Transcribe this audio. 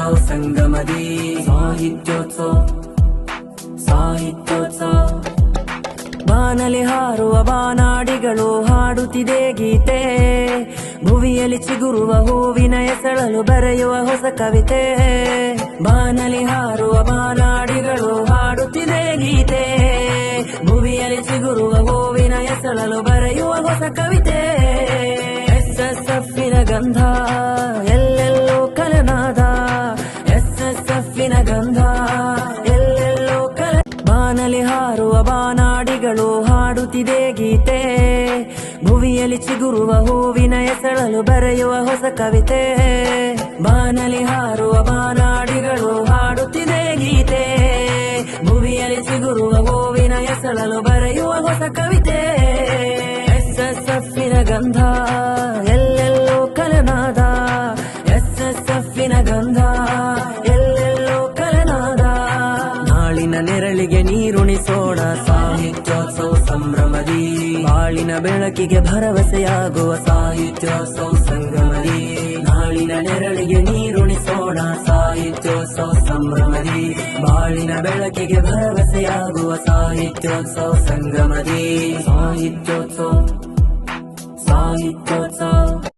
ಸಾಹಿತ್ಯೋತ್ಸವ ಸಂಗಮದಿ. ಸಾಹಿತ್ಯೋತ್ಸವ. ಸಾಹಿತ್ಯೋತ್ಸವ. ಬಾನಲಿ ಹಾರುವ ಬಾನಾಡಿಗಳು ಹಾಡುತ್ತಿದೆ ಗೀತೆ. ಭುವಿಯಲ್ಲಿ ಚಿಗುರುವ ಹೂವಿನ ಎಸಳಲು ಬರೆಯುವ ಹೊಸ ಕವಿತೆ. ಬಾನಲಿ ಹಾರುವ ಬಾನಾಡಿಗಳು ಹಾಡುತ್ತಿದೆ ಗೀತೆ. ಭುವಿಯಲ್ಲಿ ಚಿಗುರುವ ಹೂವಿನ ಎಸಳಲು ಬರೆಯುವ ಹೊಸ ಕವಿತೆ. ಎಸ್ ಎಸ್ ಎಫ್ ಗಂಧ. ಬಾನಾಡಿಗಳು ಹಾಡುತ್ತಿದೆ ಗೀತೆ. ಭುವಿಯಲ್ಲಿ ಚಿಗುರುವ ಹೂವಿನ ಎಸಳಲು ಬರೆಯುವ ಹೊಸ ಕವಿತೆ. ಬಾನಲಿ ಹಾರುವ ಬಾನಾಡಿಗಳು ಹಾಡುತ್ತಿದೆ ಗೀತೆ. ಭುವಿಯಲ್ಲಿ ಚಿಗುರುವ ಹೂವಿನ ಎಸಳಲು ಬರೆಯುವ ಹೊಸ ಕವಿತೆ. ಎಸ್ ಎಸ್ ಎಫ್ಫಿನ ಗಂಧ ಎಲ್ಲೆಲ್ಲೋ ಕಲನಾದ. ಎಸ್ ಎಸ್ ಎಫ್ಫಿನ ಗಂಧ ಎಲ್ಲೆಲ್ಲೋ ಕಲನಾದ. ನಾಳಿನ ನೆರಳಿಗೆ ಸಾಹಿತ್ಯೋತ್ಸವ ಸಂಭ್ರಮದಿ. ಬಾಳಿನ ಬೆಳಕಿಗೆ ಭರವಸೆಯಾಗುವ ಸಾಹಿತ್ಯೋತ್ಸವ ಸಂಗಮದಿ ನಾಳಿನ ನೆರಳಿಗೆ ನೀರುಣಿಸೋಣ ಸಾಹಿತ್ಯೋತ್ಸವ ಸಂಭ್ರಮದಿ. ಬಾಳಿನ ಬೆಳಕಿಗೆ ಭರವಸೆಯಾಗುವ ಸಾಹಿತ್ಯೋತ್ಸವ ಸಂಗಮದಿ ಸಾಹಿತ್ಯೋತ್ಸವ ಸಾಹಿತ್ಯೋತ್ಸವ.